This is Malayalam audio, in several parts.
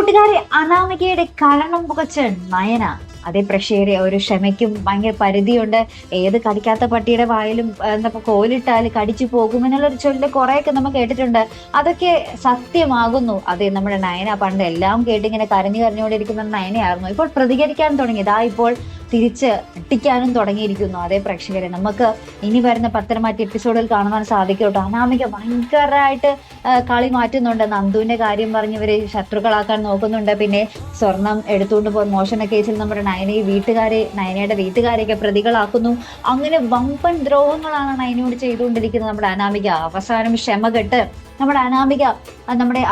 കൂട്ടുകാരെ അനാമികയുടെ കരണം പുകച്ച് നയന. അതേ പ്രഷേറിയ ഒരു ക്ഷമയ്ക്കും ഭയങ്കര പരിധിയുണ്ട്. ഏത് കടിക്കാത്ത പട്ടിയുടെ വായിലും എന്താ കോലിട്ടാൽ കടിച്ചു പോകും എന്നുള്ളൊരു ചൊല്ല് കുറെയൊക്കെ നമ്മൾ കേട്ടിട്ടുണ്ട്. അതൊക്കെ സത്യമാകുന്നു. അതെ നമ്മുടെ നയന പണ്ട് എല്ലാം കേട്ടിങ്ങനെ കരഞ്ഞു കരഞ്ഞുകൊണ്ടിരിക്കുന്ന നയനയായിരുന്നു. ഇപ്പോൾ പ്രതികരിക്കാൻ തുടങ്ങി. ഇതാ ഇപ്പോൾ തിരിച്ച് എത്തിക്കാനും തുടങ്ങിയിരിക്കുന്നു അതേ പ്രേക്ഷകരെ. നമുക്ക് ഇനി വരുന്ന പത്തനംമാറ്റ എപ്പിസോഡിൽ കാണുവാൻ സാധിക്കും കേട്ടോ അനാമിക ഭയങ്കരമായിട്ട് കളി മാറ്റുന്നുണ്ട്. നന്ദുവിന്റെ കാര്യം പറഞ്ഞ് ഇവർ ശത്രുക്കളാക്കാൻ നോക്കുന്നുണ്ട്. പിന്നെ സ്വർണം എടുത്തുകൊണ്ട് പോയി മോഷണ കേസിൽ നമ്മുടെ നയനയെ വീട്ടുകാരെ നയനയുടെ വീട്ടുകാരെയൊക്കെ പ്രതികളാക്കുന്നു. അങ്ങനെ വമ്പൻ ദ്രോഹങ്ങളാണ് നയനയോട് ചെയ്തുകൊണ്ടിരിക്കുന്നത് നമ്മുടെ അനാമിക. അവസാനം ക്ഷമ കെട്ട് നമ്മുടെ അനാമിക നമ്മുടെ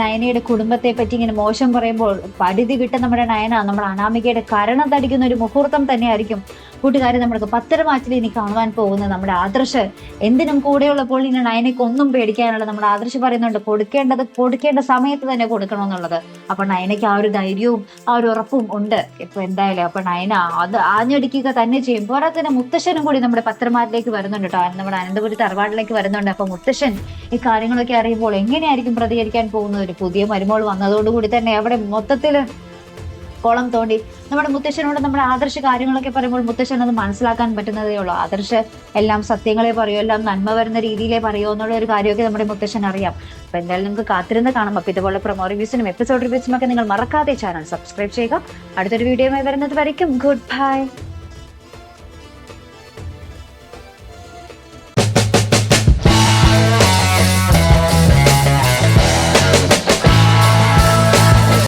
നയനയുടെ കുടുംബത്തെ പറ്റി ഇങ്ങനെ മോശം പറയുമ്പോൾ പടുതി വിട്ട നമ്മുടെ നയന നമ്മുടെ അനാമികയുടെ കരണം തടിക്കുന്ന ഒരു മുഹൂർത്തം തന്നെയായിരിക്കും. കൂട്ടുകാരെ നമ്മൾക്ക് പത്തരമാറ്റിൽ ഇനി കാണുവാൻ പോകുന്നത് നമ്മുടെ ആദർശ്. എന്തിനും കൂടെയുള്ളപ്പോൾ ഇനി നയനയ്ക്ക് ഒന്നും പേടിക്കാനുള്ള നമ്മുടെ ആദർശ് പറയുന്നുണ്ട് കൊടുക്കേണ്ടത് കൊടുക്കേണ്ട സമയത്ത് തന്നെ കൊടുക്കണമെന്നുള്ളത്. അപ്പൊ നയനയ്ക്ക് ആ ഒരു ധൈര്യവും ആ ഒരു ഉറപ്പും ഉണ്ട്. ഇപ്പൊ എന്തായാലും അപ്പൊ നയന അത് ആഞ്ഞടിക്കുക തന്നെ ചെയ്യും. പോരാത്തന്നെ മുത്തശ്ശനും കൂടി നമ്മുടെ പത്തരമാരിലേക്ക് വരുന്നുണ്ട് കേട്ടോ. നമ്മുടെ അനന്തപുരി തറവാട്ടിലേക്ക് വരുന്നുണ്ട്. അപ്പൊ മുത്തശ്ശൻ ഈ കാര്യങ്ങളൊക്കെ അറിയുമ്പോൾ എങ്ങനെയായിരിക്കും പ്രതികരിക്കാൻ പോകുന്നത്? ഒരു പുതിയ മരുമോൾ വന്നതോടുകൂടി തന്നെ അവിടെ മൊത്തത്തിൽ കുളം തോണ്ടി. നമ്മുടെ മുത്തശ്ശനോട് നമ്മുടെ ആദർശ കാര്യങ്ങളൊക്കെ പറയുമ്പോൾ മുത്തശ്ശൻ അത് മനസ്സിലാക്കാൻ പറ്റുന്നതേ ഉള്ളൂ. ആദർശ എല്ലാം സത്യങ്ങളെ പറയൂ എല്ലാം നന്മ വരുന്ന രീതിയിലേ പറയൂ എന്നുള്ള ഒരു കാര്യമൊക്കെ നമ്മുടെ മുത്തശ്ശൻ അറിയാം. അപ്പൊ എന്തായാലും നിങ്ങൾക്ക് കാത്തിരുന്ന് കാണാം. അപ്പൊ ഇതുപോലെ പ്രൊമോ റിവ്യൂസിനും എപ്പിസോഡ് റിവ്യൂസിനും ഒക്കെ നിങ്ങൾ മറക്കാതെ ചാനൽ സബ്സ്ക്രൈബ് ചെയ്യുക. അടുത്തൊരു വീഡിയോയുമായി വരുന്നത് വരയ്ക്കും. Good bye